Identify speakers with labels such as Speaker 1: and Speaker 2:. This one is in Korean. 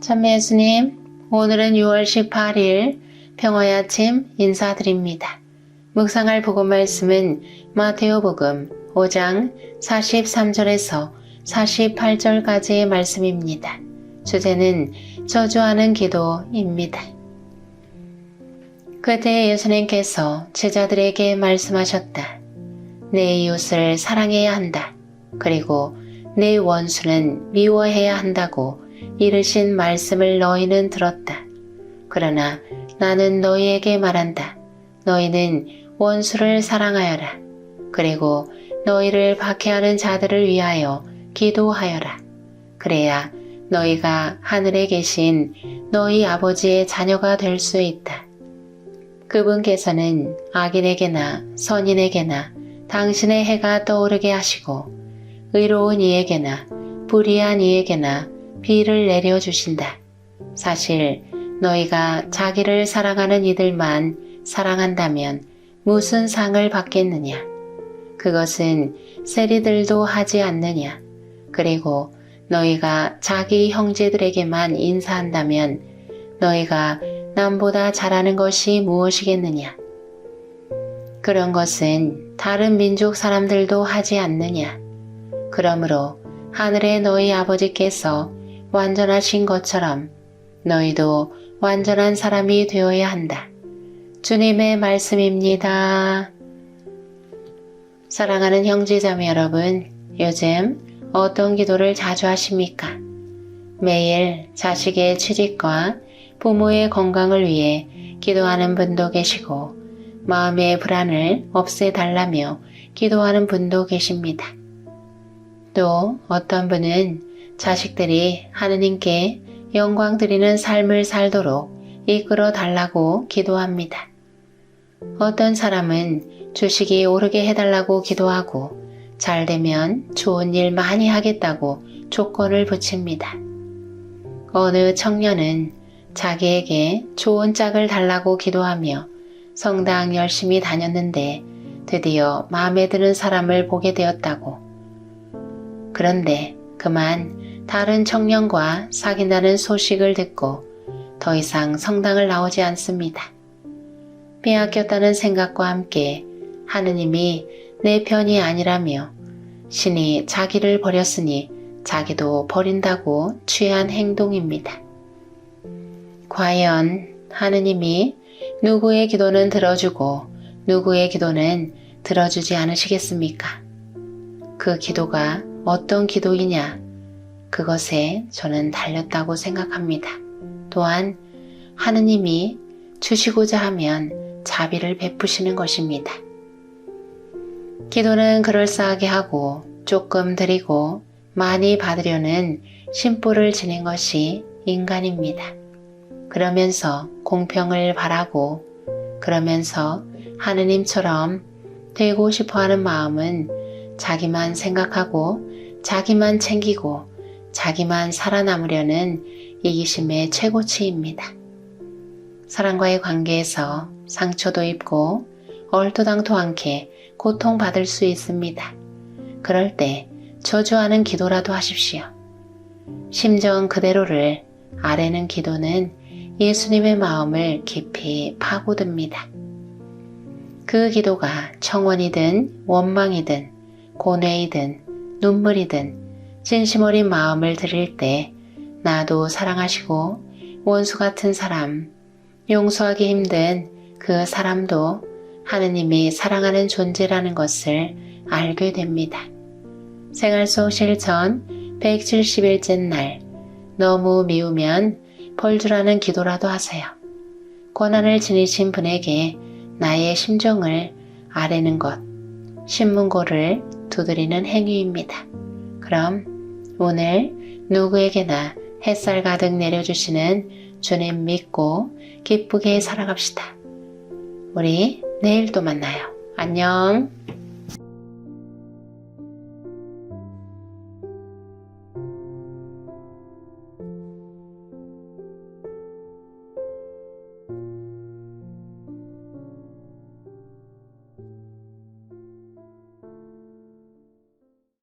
Speaker 1: 참매 예수님, 오늘은 6월 18일 평화의 아침 인사드립니다. 묵상할 복음 말씀은 마테오 복음 5장 43절에서 48절까지의 말씀입니다. 주제는 저주하는 기도입니다. 그때 예수님께서 제자들에게 말씀하셨다. 내 이웃을 사랑해야 한다. 그리고 내 원수는 미워해야 한다고 이르신 말씀을 너희는 들었다. 그러나 나는 너희에게 말한다. 너희는 원수를 사랑하여라. 그리고 너희를 박해하는 자들을 위하여 기도하여라. 그래야 너희가 하늘에 계신 너희 아버지의 자녀가 될 수 있다. 그분께서는 악인에게나 선인에게나 당신의 해가 떠오르게 하시고 의로운 이에게나 불의한 이에게나 비를 내려주신다. 사실 너희가 자기를 사랑하는 이들만 사랑한다면 무슨 상을 받겠느냐? 그것은 세리들도 하지 않느냐? 그리고 너희가 자기 형제들에게만 인사한다면 너희가 남보다 잘하는 것이 무엇이겠느냐? 그런 것은 다른 민족 사람들도 하지 않느냐? 그러므로 하늘의 너희 아버지께서 완전하신 것처럼 너희도 완전한 사람이 되어야 한다. 주님의 말씀입니다. 사랑하는 형제자매 여러분, 요즘 어떤 기도를 자주 하십니까? 매일 자식의 취직과 부모의 건강을 위해 기도하는 분도 계시고, 마음의 불안을 없애달라며 기도하는 분도 계십니다. 또 어떤 분은 자식들이 하느님께 영광 드리는 삶을 살도록 이끌어 달라고 기도합니다. 어떤 사람은 주식이 오르게 해달라고 기도하고 잘 되면 좋은 일 많이 하겠다고 조건을 붙입니다. 어느 청년은 자기에게 좋은 짝을 달라고 기도하며 성당 열심히 다녔는데 드디어 마음에 드는 사람을 보게 되었다고. 그런데 그만 다른 청년과 사귄다는 소식을 듣고 더 이상 성당을 나오지 않습니다. 빼앗겼다는 생각과 함께 하느님이 내 편이 아니라며 신이 자기를 버렸으니 자기도 버린다고 취한 행동입니다. 과연 하느님이 누구의 기도는 들어주고 누구의 기도는 들어주지 않으시겠습니까? 그 기도가 어떤 기도이냐? 그것에 저는 달렸다고 생각합니다. 또한 하느님이 주시고자 하면 자비를 베푸시는 것입니다. 기도는 그럴싸하게 하고 조금 드리고 많이 받으려는 심보를 지닌 것이 인간입니다. 그러면서 공평을 바라고 그러면서 하느님처럼 되고 싶어 하는 마음은 자기만 생각하고 자기만 챙기고 자기만 살아남으려는 이기심의 최고치입니다. 사람과의 관계에서 상처도 입고 얼토당토 않게 고통받을 수 있습니다. 그럴 때 저주하는 기도라도 하십시오. 심정 그대로를 아래는 기도는 예수님의 마음을 깊이 파고듭니다. 그 기도가 청원이든 원망이든 고뇌이든 눈물이든 진심 어린 마음을 드릴 때 나도 사랑하시고 원수 같은 사람, 용서하기 힘든 그 사람도 하느님이 사랑하는 존재라는 것을 알게 됩니다. 생활 속 실천 170일째 날 너무 미우면 벌주라는 기도라도 하세요. 고난을 지니신 분에게 나의 심정을 아뢰는 것, 신문고를 두드리는 행위입니다. 그럼 오늘 누구에게나 햇살 가득 내려주시는 주님 믿고 기쁘게 살아갑시다. 우리 내일 또 만나요. 안녕.